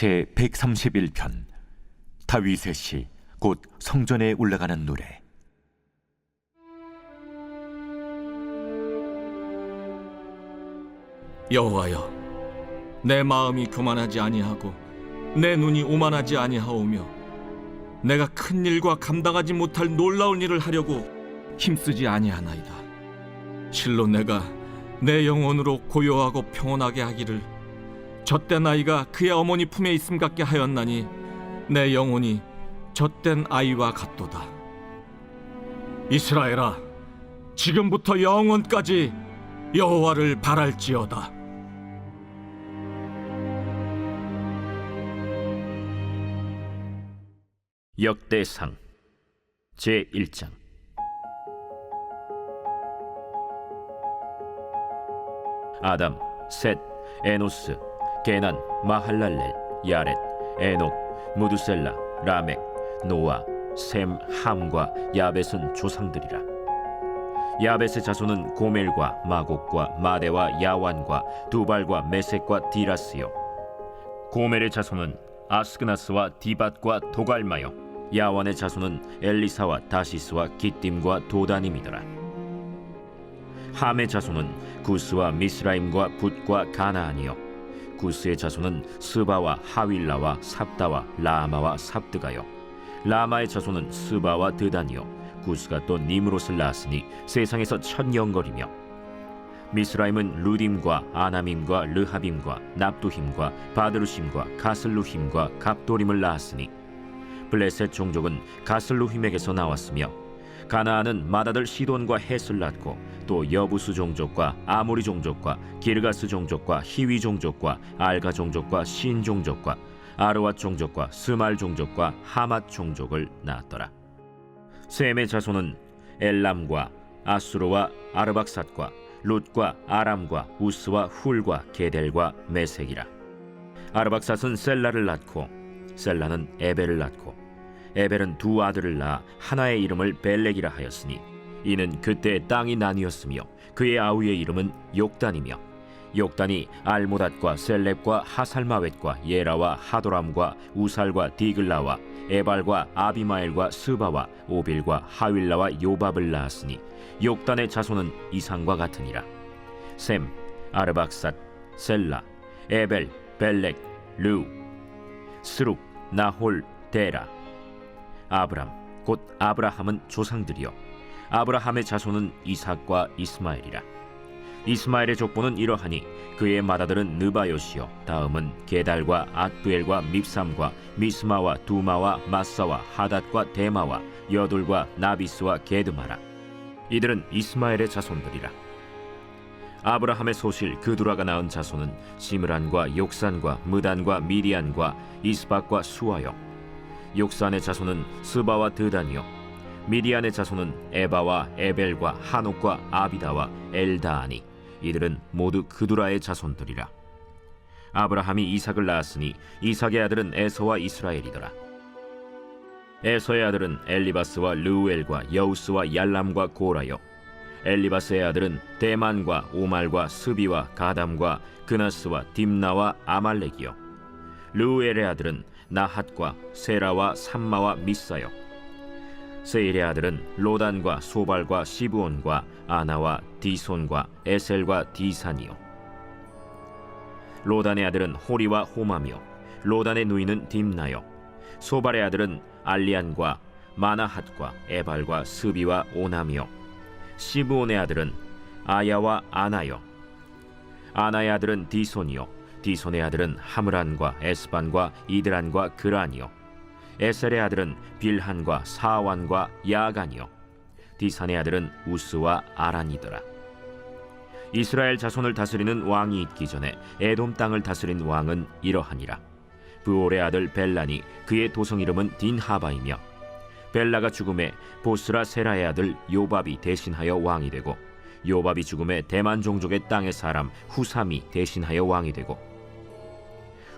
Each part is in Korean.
제 131편 다윗의 시 곧 성전에 올라가는 노래. 여호와여 내 마음이 교만하지 아니하고 내 눈이 오만하지 아니하오며 내가 큰 일과 감당하지 못할 놀라운 일을 하려고 힘쓰지 아니하나이다. 실로 내가 내 영혼으로 고요하고 평온하게 하기를 젖된 아이가 그의 어머니 품에 있음 같게 하였나니 내 영혼이 젖된 아이와 같도다. 이스라엘아 지금부터 영원까지 여호와를 바랄지어다. 역대상 제 1장 아담, 셋, 에노스, 게난, 마할랄렐, 야렛, 에녹, 무두셀라, 라멕, 노아, 셈, 함과 야벳은 조상들이라. 야벳의 자손은 고멜과 마곡과 마대와 야완과 두발과 메색과 디라스요. 고멜의 자손은 아스그나스와 디밧과 도갈마요. 야완의 자손은 엘리사와 다시스와 기띔과 도다님이더라. 함의 자손은 구스와 미스라임과 붓과 가나안이요 구스의 자손은 스바와 하윌라와 삽다와 라마와 삽드가요. 라마의 자손은 스바와 드단이요. 구스가 또 니므롯을 낳았으니 세상에서 천영거리며. 미스라임은 루딤과 아나밈과 르하빔과 납두힘과 바드루심과 가슬루힘과 갑도림을 낳았으니 블레셋 종족은 가슬루힘에게서 나왔으며 가나안은 마다들 시돈과 헷을 낳고 또 여부수 종족과 아모리 종족과 기르가스 종족과 히위 종족과 알가 종족과 신 종족과 아르왓 종족과 스말 종족과 하맛 종족을 낳았더라. 셈의 자손은 엘람과 아수르와 아르박삿과 룻과 아람과 우스와 훌과 게델과 메색이라. 아르박삿은 셀라를 낳고 셀라는 에벨을 낳고 에벨은 두 아들을 낳아 하나의 이름을 벨렉이라 하였으니 이는 그때 땅이 나뉘었으며 그의 아우의 이름은 욕단이며 욕단이 알모닷과 셀렙과 하살마웻과 예라와 하도람과 우살과 디글라와 에발과 아비마엘과 스바와 오빌과 하윌라와 요밥을 낳았으니 욕단의 자손은 이상과 같으니라. 셈 아르박삿 셀라 에벨 벨렉 르 스룩 나홀 데라 아브람 곧 아브라함은 조상들이요. 아브라함의 자손은 이삭과 이스마엘이라. 이스마엘의 족보는 이러하니 그의 맏아들은 느바요시요. 다음은 게달과 앗부엘과 밉삼과 미스마와 두마와 마사와 하닷과 데마와 여둘과 나비스와 게드마라. 이들은 이스마엘의 자손들이라. 아브라함의 소실 그두라가 낳은 자손은 시므란과 욕산과 무단과 미디안과 이스박과 수아요 욕산의 자손은 스바와 드단이요. 미디안의 자손은 에바와 에벨과 한옥과 아비다와 엘다아니 이들은 모두 그두라의 자손들이라. 아브라함이 이삭을 낳았으니 이삭의 아들은 에서와 이스라엘이더라. 에서의 아들은 엘리바스와 르우엘과 여우스와 얄람과 고라요. 엘리바스의 아들은 대만과 오말과 스비와 가담과 그나스와 딥나와 아말렉이요 르우엘의 아들은 나핫과 세라와 삼마와 미사요. 세일의 아들은 로단과 소발과 시브온과 아나와 디손과 에셀과 디산이요. 로단의 아들은 호리와 호마며 로단의 누이는 딥나요. 소발의 아들은 알리안과 마나핫과 에발과 스비와 오나미요. 시브온의 아들은 아야와 아나요. 아나의 아들은 디손이요 디손의 아들은 하므란과 에스반과 이드란과 그란이요. 에셀의 아들은 빌한과 사완과 야간이요. 디산의 아들은 우스와 아란이더라. 이스라엘 자손을 다스리는 왕이 있기 전에 에돔 땅을 다스린 왕은 이러하니라. 부올의 아들 벨란이 그의 도성 이름은 딘하바이며 벨라가 죽음에 보스라 세라의 아들 요밥이 대신하여 왕이 되고 요밥이 죽음에 대만 종족의 땅의 사람 후삼이 대신하여 왕이 되고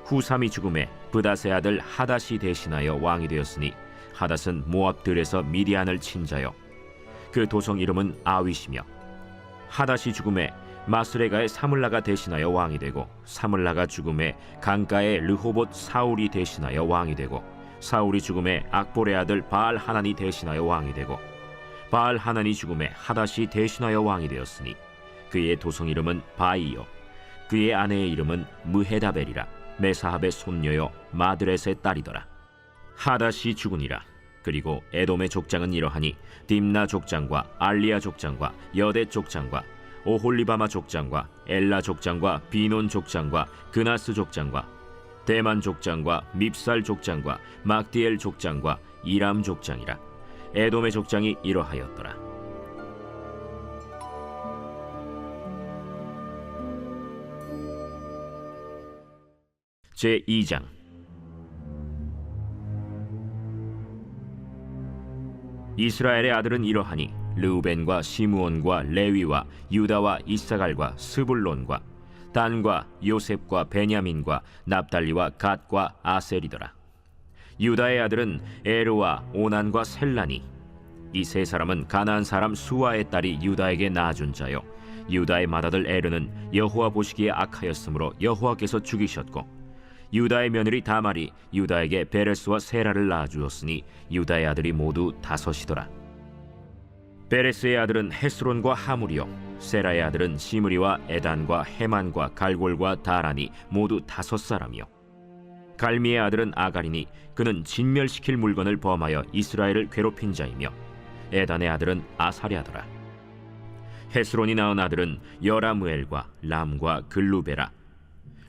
후삼이 죽음에 브닷의 아들 하닷이 대신하여 왕이 되었으니 하닷은 모압들에서 미디안을 친 자요. 그 도성 이름은 아윗이며 하닷이 죽음에 마스레가의 사물라가 대신하여 왕이 되고 사물라가 죽음에 강가의 르호봇 사울이 대신하여 왕이 되고 사울이 죽음에 악볼의 아들 바알 하나니 대신하여 왕이 되고 바알 하나니 죽음에 하닷이 대신하여 왕이 되었으니 그의 도성 이름은 바이요. 그의 아내의 이름은 무헤다벨이라 메사합의 손녀요 마드렛의 딸이더라. 하닷이 죽으니라. 그리고 에돔의 족장은 이러하니 딥나 족장과 알리아 족장과 여대 족장과 오홀리바마 족장과 엘라 족장과 비논 족장과 그나스 족장과 대만 족장과 밉살 족장과 막디엘 족장과 이람 족장이라. 에돔의 족장이 이러하였더라 제 2장 이스라엘의 아들은 이러하니 르우벤과 시므온과 레위와 유다와 이사갈과 스불론과 단과 요셉과 베냐민과 납달리와 갓과 아셀이더라. 유다의 아들은 에르와 오난과 셀라니 이 세 사람은 가나안 사람 수아의 딸이 유다에게 낳아준 자요 유다의 맏아들 에르는 여호와 보시기에 악하였으므로 여호와께서 죽이셨고 유다의 며느리 다말이 유다에게 베레스와 세라를 낳아주었으니 유다의 아들이 모두 다섯이더라. 베레스의 아들은 헤스론과 하물이요 세라의 아들은 시므리와 에단과 헤만과 갈골과 다라니 모두 다섯 사람이요 갈미의 아들은 아가리니 그는 진멸시킬 물건을 범하여 이스라엘을 괴롭힌 자이며 에단의 아들은 아사랴더라 헤스론이 낳은 아들은 여라무엘과 람과 글루베라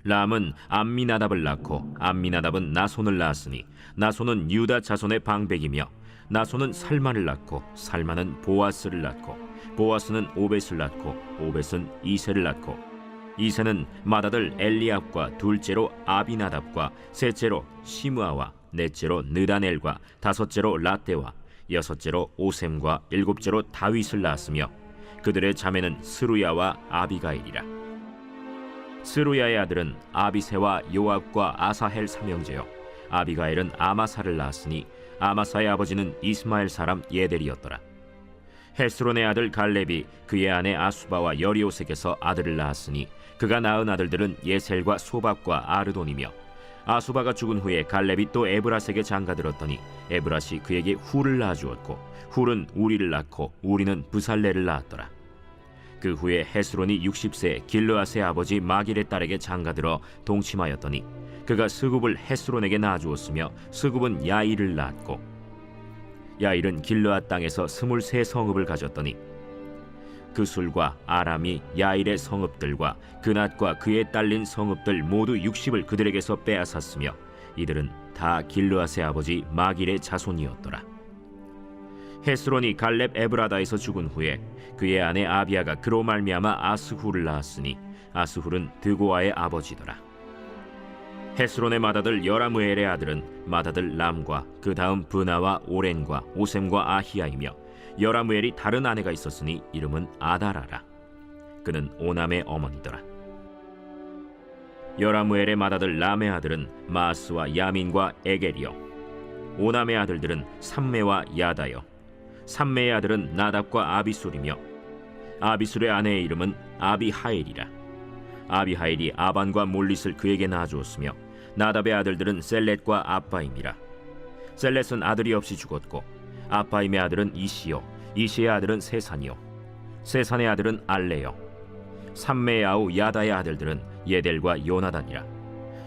람은 암미나답을 낳고 암미나답은 나손을 낳았으니 나손은 유다 자손의 방백이며 나손은 살만을 낳고 살만은 보아스를 낳고 보아스는 오벳을 낳고 오벳은 이세를 낳고 이세는 맏아들 엘리압과 둘째로 아비나답과 셋째로 시므아와 넷째로 느다넬과 다섯째로 라떼와 여섯째로 오셈과 일곱째로 다윗을 낳았으며 그들의 자매는 스루야와 아비가일이라 스루야의 아들은 아비세와 요압과 아사헬 삼형제요. 아비가일은 아마사를 낳았으니 아마사의 아버지는 이스마엘 사람 예델이었더라. 헤스론의 아들 갈렙이 그의 아내 아수바와 여리오색에서 아들을 낳았으니 그가 낳은 아들들은 예셀과 소박과 아르돈이며 아수바가 죽은 후에 갈렙이 또 에브라색에 장가들었더니 에브라시 그에게 훌을 낳아주었고 훌은 우리를 낳고 우리는 부살레를 낳았더라 그 후에 헤스론이 60세 길르앗의 아버지 마길의 딸에게 장가들어 동침하였더니 그가 스굽을 헤스론에게 낳아주었으며 스굽은 야일을 낳았고 야일은 길르앗 땅에서 스물세 성읍을 가졌더니 그 술과 아람이 야일의 성읍들과 그낫과 그에 딸린 성읍들 모두 60을 그들에게서 빼앗았으며 이들은 다 길르앗의 아버지 마길의 자손이었더라 헤스론이 갈렙 에브라다에서 죽은 후에 그의 아내 아비아가 그로 말미암아 아스훌을 낳았으니 아스훌은 드고아의 아버지더라. 헤스론의 맏아들 여라무엘의 아들은 맏아들 람과 그 다음 브나와 오렌과 오셈과 아히야이며 여라무엘이 다른 아내가 있었으니 이름은 아다라라. 그는 오남의 어머니더라. 여라무엘의 맏아들 람의 아들은 마스와 야민과 에겔이요 오남의 아들들은 삼메와 야다요 삼메의 아들은 나답과 아비술이며 아비술의 아내의 이름은 아비하엘이라. 아비하엘이 아반과 몰릿을 그에게 낳아주었으며 나답의 아들들은 셀렛과 아빠임이라. 셀렛은 아들이 없이 죽었고 아빠임의 아들은 이시요 이시의 아들은 세산이요 세산의 아들은 알레요. 삼메의 아우 야다의 아들들은 예델과 요나단이라.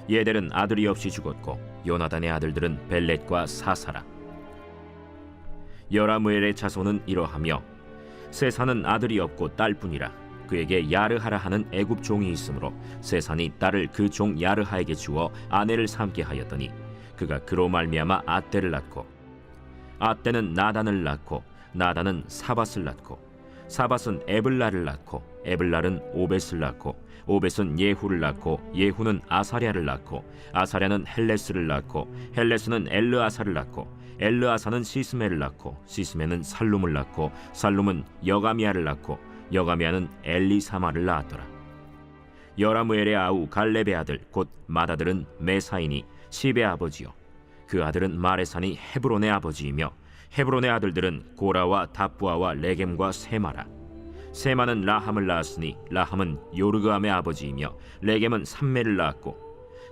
예델은 아들이 없이 죽었고 요나단의 아들들은 벨렛과 사사라 여라무엘의 자손은 이러하며 세산은 아들이 없고 딸뿐이라 그에게 야르하라 하는 애굽 종이 있으므로 세산이 딸을 그 종 야르하에게 주어 아내를 삼게 하였더니 그가 그로 말미암아 아떼를 낳고 아떼는 나단을 낳고 나단은 사밧을 낳고 사밧은 에블라를 낳고 에블랄은 오벳을 낳고 오벳은 예후를 낳고 예후는 아사랴를 낳고 아사랴는 헬레스를 낳고 헬레스는 엘르아사를 낳고 엘르아사는 시스메를 낳고 시스메는 살룸을 낳고 살룸은 여가미아를 낳고 여가미아는 엘리사마를 낳았더라. 여라무엘의 아우 갈렙의 아들 곧 맏아들은 메사이니 시베 아버지요. 그 아들은 마레산이 헤브론의 아버지이며 헤브론의 아들들은 고라와 다부아와 레겜과 세마라. 세마는 라함을 낳았으니 라함은 요르그암의 아버지이며 레겜은 삼매를 낳았고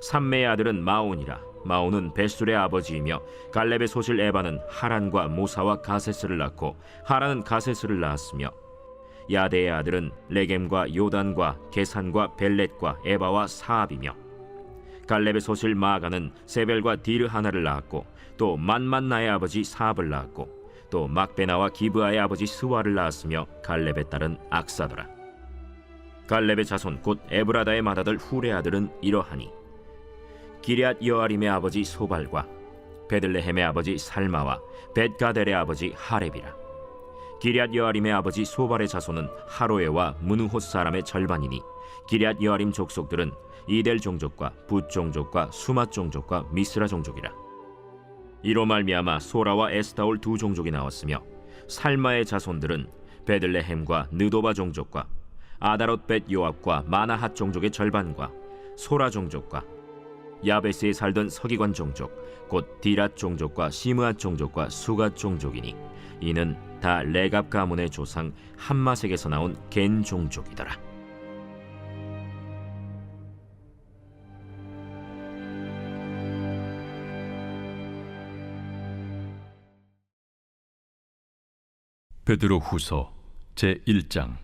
삼매의 아들은 마온이라 마온은 벳술의 아버지이며 갈렙의 소실 에바는 하란과 모사와 가세스를 낳고 하란은 가세스를 낳았으며 야데의 아들은 레겜과 요단과 게산과 벨렛과 에바와 사압이며 갈렙의 소실 마가는 세벨과 디르 하나를 낳았고 또 만만나의 아버지 사압을 낳았고 또 막베나와 기브아의 아버지 스와를 낳았으며 갈렙의 딸은 악사더라. 갈렙의 자손 곧 에브라다의 맏아들 후레 아들은 이러하니 기리앗 여아림의 아버지 소발과 베들레헴의 아버지 살마와 벳가델의 아버지 하렙이라. 기리앗 여아림의 아버지 소발의 자손은 하로에와 무누호 사람의 절반이니 기리앗 여아림 족속들은 이델 종족과 붓 종족과 수맛 종족과 미스라 종족이라. 이로 말미암아 소라와 에스타올 두 종족이 나왔으며 살마의 자손들은 베들레헴과 느도바 종족과 아다롯 벳 요압과 마나핫 종족의 절반과 소라 종족과 야베스에 살던 서기관 종족 곧 디랏 종족과 시므앗 종족과 수갓 종족이니 이는 다 레갑 가문의 조상 함마색에서 나온 겐 종족이더라. 베드로 후서 제 1장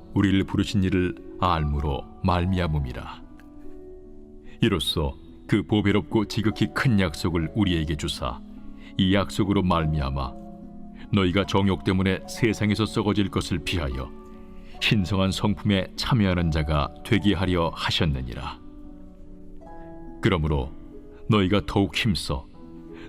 우리를 부르신 이를 알므로 말미암음이라. 이로써 그 보배롭고 지극히 큰 약속을 우리에게 주사 이 약속으로 말미암아 너희가 정욕 때문에 세상에서 썩어질 것을 피하여 신성한 성품에 참여하는 자가 되게 하려 하셨느니라. 그러므로 너희가 더욱 힘써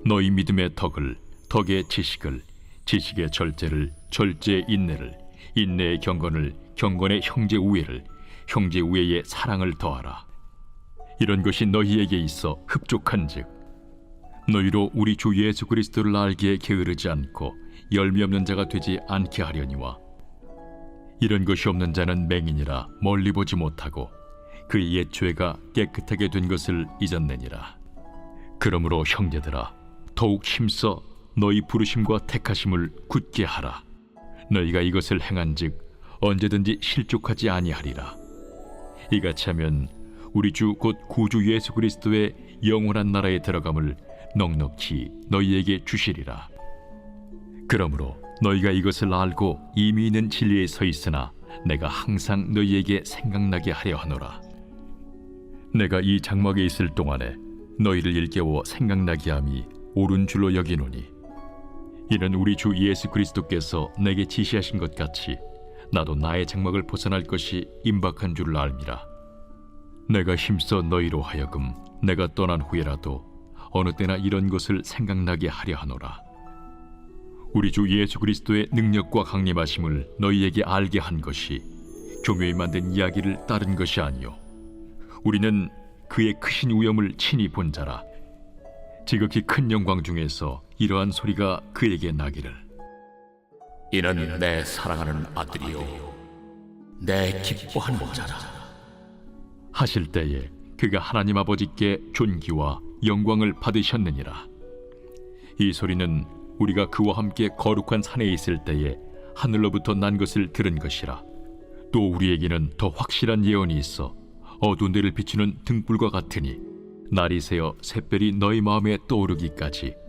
너희 믿음의 덕을 덕의 지식을 지식의 절제를 절제의 인내를 인내의 경건을 경건의 형제 우애를 형제 우애의 사랑을 더하라. 이런 것이 너희에게 있어 흡족한즉 너희로 우리 주 예수 그리스도를 알기에 게으르지 않고 열미 없는 자가 되지 않게 하려니와 이런 것이 없는 자는 맹인이라 멀리 보지 못하고 그의 옛 죄가 깨끗하게 된 것을 잊었느니라. 그러므로 형제들아 더욱 힘써 너희 부르심과 택하심을 굳게 하라 너희가 이것을 행한즉 언제든지 실족하지 아니하리라. 이같이 하면 우리 주 곧 구주 예수 그리스도의 영원한 나라에 들어감을 넉넉히 너희에게 주시리라. 그러므로 너희가 이것을 알고 이미 있는 진리에 서 있으나 내가 항상 너희에게 생각나게 하려 하노라. 내가 이 장막에 있을 동안에 너희를 일깨워 생각나게 함이 옳은 줄로 여기노니 이는 우리 주 예수 그리스도께서 내게 지시하신 것 같이 나도 나의 장막을 벗어날 것이 임박한 줄을 알미라. 내가 힘써 너희로 하여금 내가 떠난 후에라도 어느 때나 이런 것을 생각나게 하려 하노라. 우리 주 예수 그리스도의 능력과 강림하심을 너희에게 알게 한 것이 교묘히 만든 이야기를 따른 것이 아니요. 우리는 그의 크신 위엄을 친히 본 자라. 지극히 큰 영광 중에서 이러한 소리가 그에게 나기를. 이는 내 사랑하는 아들이요. 내 기뻐하는 자라 하실 때에 그가 하나님 아버지께 존귀와 영광을 받으셨느니라. 이 소리는 우리가 그와 함께 거룩한 산에 있을 때에 하늘로부터 난 것을 들은 것이라. 또 우리에게는 더 확실한 예언이 있어 어두운 데를 비추는 등불과 같으니 날이 새어 샛별이 너희 마음에 떠오르기까지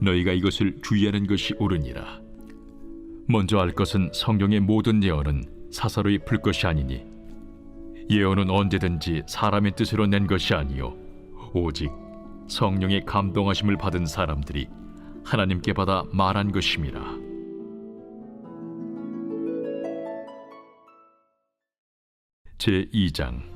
너희가 이것을 주의하는 것이 옳으니라. 먼저 알 것은 성경의 모든 예언은 사사로이 풀 것이 아니니 예언은 언제든지 사람의 뜻으로 낸 것이 아니요 오직 성령의 감동하심을 받은 사람들이 하나님께 받아 말한 것임이라. 제 2장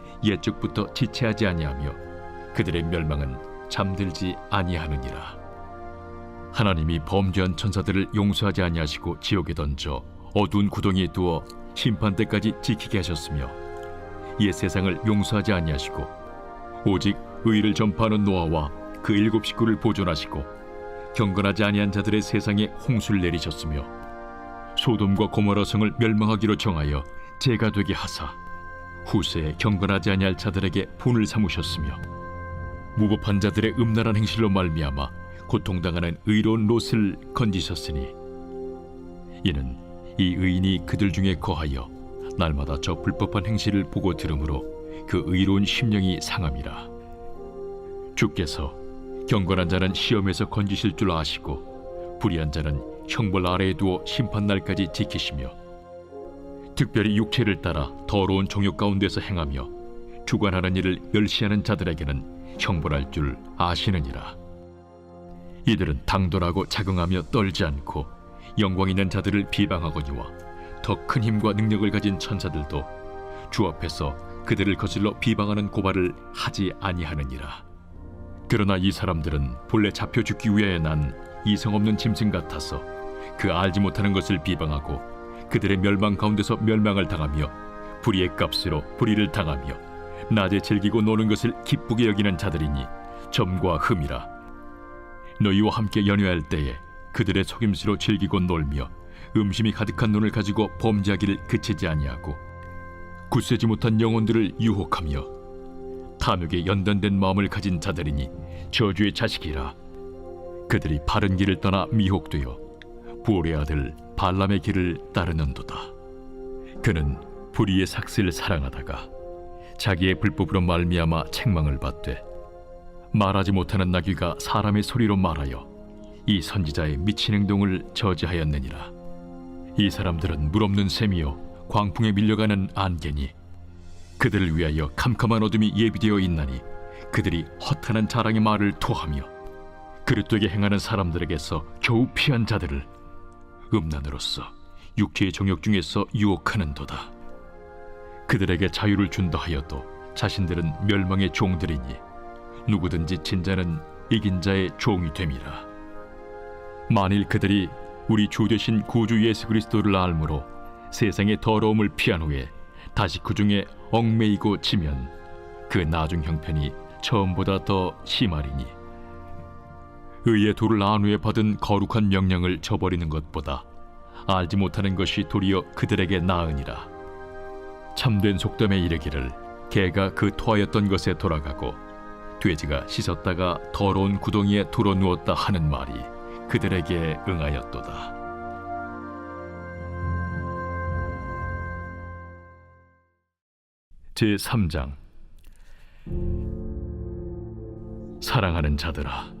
옛적부터 지체하지 아니하며 그들의 멸망은 잠들지 아니하느니라. 하나님이 범죄한 천사들을 용서하지 아니하시고 지옥에 던져 어두운 구덩이에 두어 심판 때까지 지키게 하셨으며 옛 세상을 용서하지 아니하시고 오직 의를 전파하는 노아와 그 일곱 식구를 보존하시고 경건하지 아니한 자들의 세상에 홍수를 내리셨으며 소돔과 고모라 성을 멸망하기로 정하여 죄가 되게 하사 후세에 경건하지 아니할 자들에게 본을 삼으셨으며 무법한 자들의 음란한 행실로 말미암아 고통당하는 의로운 롯을 건지셨으니 이는 이 의인이 그들 중에 거하여 날마다 저 불법한 행실을 보고 들으므로 그 의로운 심령이 상함이라. 주께서 경건한 자는 시험에서 건지실 줄 아시고 불의한 자는 형벌 아래에 두어 심판 날까지 지키시며 특별히 육체를 따라 더러운 종욕 가운데서 행하며 주관하는 일을 멸시하는 자들에게는 형벌할 줄 아시느니라. 이들은 당돌하고 자긍하며 떨지 않고 영광 있는 자들을 비방하거니와 더 큰 힘과 능력을 가진 천사들도 주 앞에서 그들을 거슬러 비방하는 고발을 하지 아니하느니라. 그러나 이 사람들은 본래 잡혀 죽기 위하여 난 이성 없는 짐승 같아서 그 알지 못하는 것을 비방하고 그들의 멸망 가운데서 멸망을 당하며 불의의 값으로 불의를 당하며 낮에 즐기고 노는 것을 기쁘게 여기는 자들이니 점과 흠이라. 너희와 함께 연회할 때에 그들의 속임수로 즐기고 놀며 음심이 가득한 눈을 가지고 범죄하기를 그치지 아니하고 굳세지 못한 영혼들을 유혹하며 탐욕에 연단된 마음을 가진 자들이니 저주의 자식이라. 그들이 바른 길을 떠나 미혹되어 부올의 아들 발람의 길을 따르는도다. 그는 불의의 삭슬을 사랑하다가 자기의 불법으로 말미암아 책망을 받되 말하지 못하는 나귀가 사람의 소리로 말하여 이 선지자의 미친 행동을 저지하였느니라. 이 사람들은 물없는 셈이요 광풍에 밀려가는 안개니 그들을 위하여 캄캄한 어둠이 예비되어 있나니 그들이 허탄한 자랑의 말을 토하며 그릇되게 행하는 사람들에게서 겨우 피한 자들을 음란으로서 육체의 정욕 중에서 유혹하는도다. 그들에게 자유를 준다 하여도 자신들은 멸망의 종들이니 누구든지 진자는 이긴 자의 종이 됨이라. 만일 그들이 우리 주 되신 구주 예수 그리스도를 알므로 세상의 더러움을 피한 후에 다시 그 중에 얽매이고 지면 그 나중 형편이 처음보다 더 심하리니 의의 도를 안 후에 받은 거룩한 명령을 저버리는 것보다 알지 못하는 것이 도리어 그들에게 나으니라 참된 속담에 이르기를 개가 그 토하였던 것에 돌아가고 돼지가 씻었다가 더러운 구덩이에 돌아 누웠다 하는 말이 그들에게 응하였도다. 제 3장 사랑하는 자들아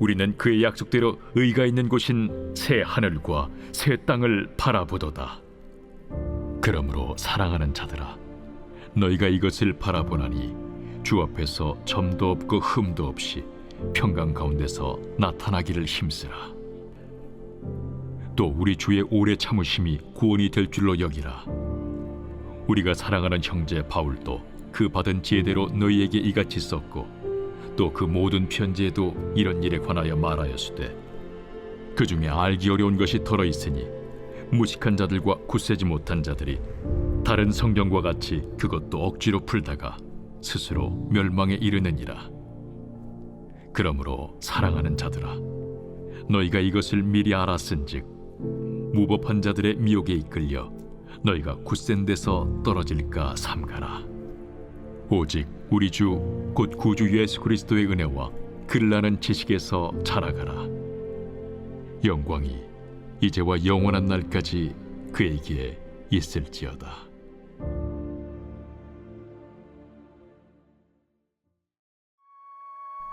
우리는 그의 약속대로 의가 있는 곳인 새 하늘과 새 땅을 바라보도다. 그러므로 사랑하는 자들아, 너희가 이것을 바라보나니 주 앞에서 점도 없고 흠도 없이 평강 가운데서 나타나기를 힘쓰라. 또 우리 주의 오래 참으심이 구원이 될 줄로 여기라. 우리가 사랑하는 형제 바울도 그 받은 지혜대로 너희에게 이같이 썼고 또 그 모든 편지에도 이런 일에 관하여 말하였으되 그 중에 알기 어려운 것이 덜어 있으니 무식한 자들과 굳세지 못한 자들이 다른 성경과 같이 그것도 억지로 풀다가 스스로 멸망에 이르느니라. 그러므로 사랑하는 자들아 너희가 이것을 미리 알았은즉 무법한 자들의 미혹에 이끌려 너희가 굳센 데서 떨어질까 삼가라. 오직 우리 주 곧 구주 예수 그리스도의 은혜와 글나는 지식에서 자라가라. 영광이 이제와 영원한 날까지 그에게 있을지어다.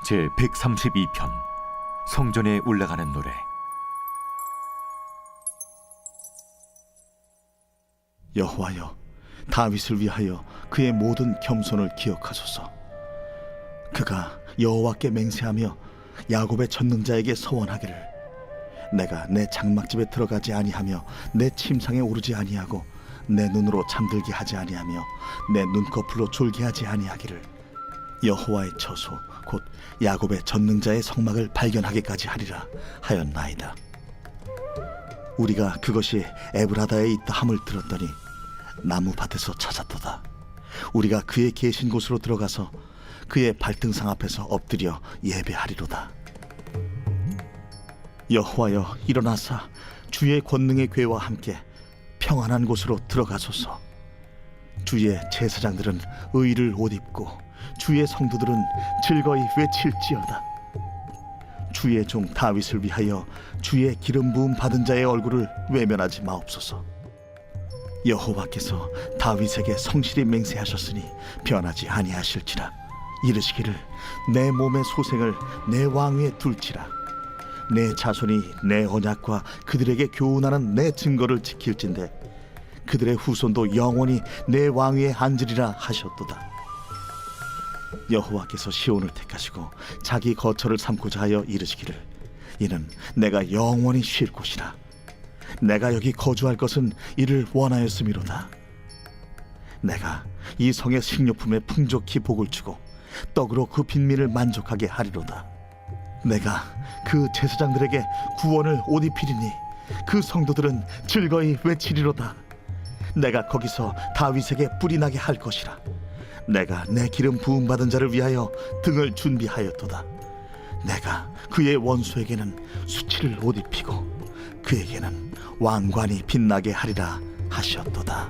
제 132편 성전에 올라가는 노래 여호와여 다윗을 위하여 그의 모든 겸손을 기억하소서. 그가 여호와께 맹세하며 야곱의 전능자에게 서원하기를 내가 내 장막집에 들어가지 아니하며 내 침상에 오르지 아니하고 내 눈으로 잠들게 하지 아니하며 내 눈꺼풀로 졸게 하지 아니하기를 여호와의 처소 곧 야곱의 전능자의 성막을 발견하기까지 하리라 하였나이다. 우리가 그것이 에브라다에 있다 함을 들었더니 나무 밭에서 찾았도다. 우리가 그의 계신 곳으로 들어가서 그의 발등상 앞에서 엎드려 예배하리로다. 여호와여 일어나사 주의 권능의 괴와 함께 평안한 곳으로 들어가소서. 주의 제사장들은 의를 옷 입고 주의 성도들은 즐거이 외칠지어다. 주의 종 다윗을 위하여 주의 기름 부음 받은 자의 얼굴을 외면하지 마옵소서. 여호와께서 다윗에게 성실히 맹세하셨으니 변하지 아니하실지라. 이르시기를 내 몸의 소생을 내 왕위에 둘지라. 내 자손이 내 언약과 그들에게 교훈하는 내 증거를 지킬진대 그들의 후손도 영원히 내 왕위에 앉으리라 하셨도다. 여호와께서 시온을 택하시고 자기 거처를 삼고자 하여 이르시기를 이는 내가 영원히 쉴 곳이라 내가 여기 거주할 것은 이를 원하였음이로다. 내가 이 성의 식료품에 풍족히 복을 주고 떡으로 그 빈민을 만족하게 하리로다. 내가 그 제사장들에게 구원을 옷 입히리니 그 성도들은 즐거이 외치리로다. 내가 거기서 다윗에게 뿔이 나게 할 것이라. 내가 내 기름 부음 받은 자를 위하여 등을 준비하였도다. 내가 그의 원수에게는 수치를 옷 입히고 그에게는 왕관이 빛나게 하리라 하셨도다.